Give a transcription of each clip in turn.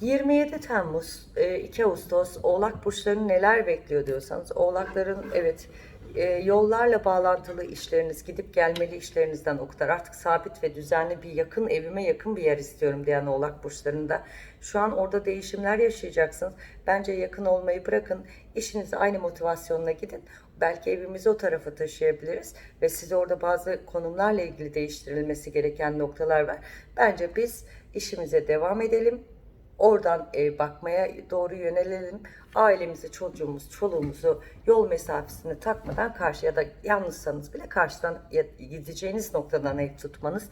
27 Temmuz, e, 2 Ağustos Oğlak burçlarını neler bekliyor diyorsanız Oğlakların evet e, yollarla bağlantılı işleriniz, gidip gelmeli işlerinizden o kadar artık sabit ve düzenli bir yakın evime yakın bir yer istiyorum diyen Oğlak burçlarında. Şu an orada değişimler yaşayacaksınız. Bence yakın olmayı bırakın. İşinize aynı motivasyonla gidin. Belki evimizi o tarafa taşıyabiliriz ve size orada bazı konumlarla ilgili değiştirilmesi gereken noktalar var. Bence biz işimize devam edelim. Oradan e, bakmaya doğru yönelelim. Ailemizi, çocuğumuz, çoluğumuzu yol mesafesini takmadan karşı ya da yalnızsanız bile karşıdan gideceğiniz noktadan ev tutmanız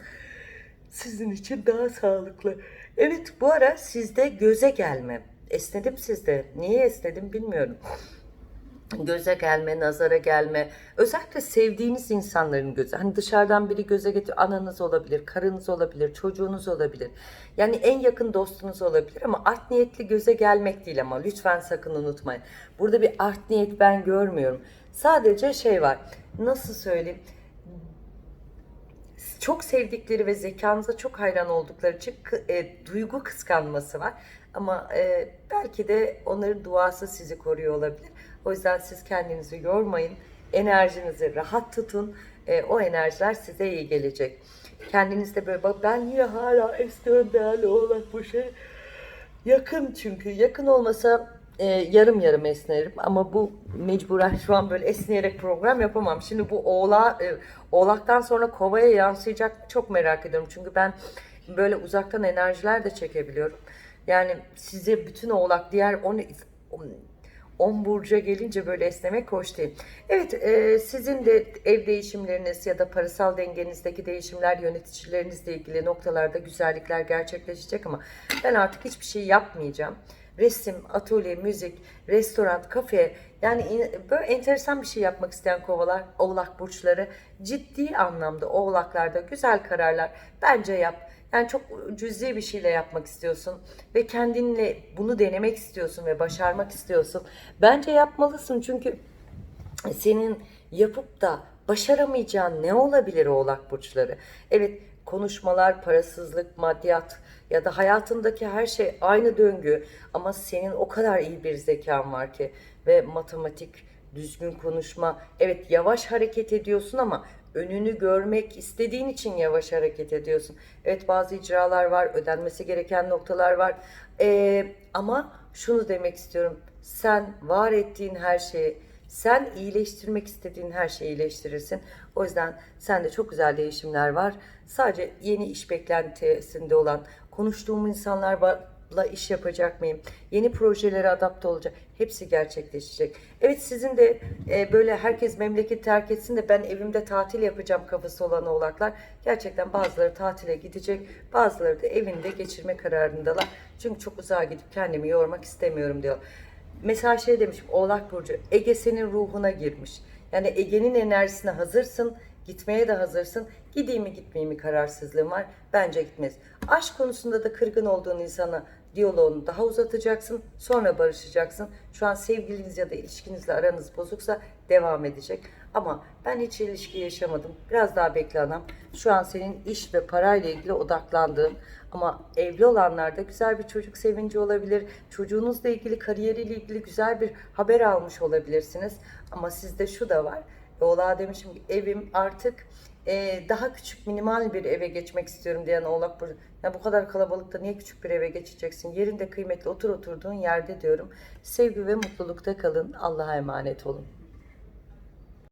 sizin için daha sağlıklı. Evet bu ara sizde göze gelme. Esnedim sizde. Niye esnedim bilmiyorum göze gelme, nazara gelme. Özellikle sevdiğiniz insanların gözü. Hani dışarıdan biri göze getir, ananız olabilir, karınız olabilir, çocuğunuz olabilir. Yani en yakın dostunuz olabilir ama art niyetli göze gelmek değil ama lütfen sakın unutmayın. Burada bir art niyet ben görmüyorum. Sadece şey var. Nasıl söyleyeyim? çok sevdikleri ve zekanıza çok hayran oldukları için e, duygu kıskanması var. Ama e, belki de onların duası sizi koruyor olabilir. O yüzden siz kendinizi yormayın. Enerjinizi rahat tutun. E, o enerjiler size iyi gelecek. Kendinizde böyle bak ben yine hala esniyorum değerli oğlak bu şey. Yakın çünkü. Yakın olmasa e, yarım yarım esnerim ama bu mecburen şu an böyle esneyerek program yapamam. Şimdi bu oğla, e, oğlaktan sonra kovaya yansıyacak çok merak ediyorum. Çünkü ben böyle uzaktan enerjiler de çekebiliyorum. Yani size bütün oğlak diğer 10 10 burca gelince böyle esnemek hoş değil. Evet e, sizin de ev değişimleriniz ya da parasal dengenizdeki değişimler yöneticilerinizle ilgili noktalarda güzellikler gerçekleşecek ama ben artık hiçbir şey yapmayacağım. Resim, atölye, müzik, restoran, kafe yani böyle enteresan bir şey yapmak isteyen kovalar, oğlak burçları ciddi anlamda oğlaklarda güzel kararlar bence yap. Yani çok cüzi bir şeyle yapmak istiyorsun ve kendinle bunu denemek istiyorsun ve başarmak istiyorsun. Bence yapmalısın çünkü senin yapıp da başaramayacağın ne olabilir oğlak burçları? Evet konuşmalar, parasızlık, maddiyat ya da hayatındaki her şey aynı döngü ama senin o kadar iyi bir zekan var ki ve matematik, düzgün konuşma. Evet yavaş hareket ediyorsun ama önünü görmek istediğin için yavaş hareket ediyorsun. Evet bazı icralar var, ödenmesi gereken noktalar var. Ee, ama şunu demek istiyorum. Sen var ettiğin her şeyi sen iyileştirmek istediğin her şeyi iyileştirirsin. O yüzden sende çok güzel değişimler var. Sadece yeni iş beklentisinde olan konuştuğum insanlarla iş yapacak mıyım? Yeni projelere adapte olacak. Hepsi gerçekleşecek. Evet sizin de e, böyle herkes memleket terk etsin de ben evimde tatil yapacağım kafası olan oğlaklar. Gerçekten bazıları tatile gidecek. Bazıları da evinde geçirme kararındalar. Çünkü çok uzağa gidip kendimi yormak istemiyorum diyor. Mesela şey demiş Oğlak Burcu Ege senin ruhuna girmiş. Yani Ege'nin enerjisine hazırsın. Gitmeye de hazırsın. Gideyim mi gitmeyeyim mi kararsızlığın var. Bence gitmez. Aşk konusunda da kırgın olduğun insana diyaloğunu daha uzatacaksın. Sonra barışacaksın. Şu an sevgiliniz ya da ilişkinizle aranız bozuksa devam edecek. Ama ben hiç ilişki yaşamadım. Biraz daha bekle anam. Şu an senin iş ve parayla ilgili odaklandığın ama evli olanlarda güzel bir çocuk sevinci olabilir. Çocuğunuzla ilgili, kariyeriyle ilgili güzel bir haber almış olabilirsiniz. Ama sizde şu da var. Oğlağa demişim evim artık e, daha küçük minimal bir eve geçmek istiyorum diyen oğlak burcu. Ya bu kadar kalabalıkta niye küçük bir eve geçeceksin? Yerinde kıymetli otur oturduğun yerde diyorum. Sevgi ve mutlulukta kalın. Allah'a emanet olun.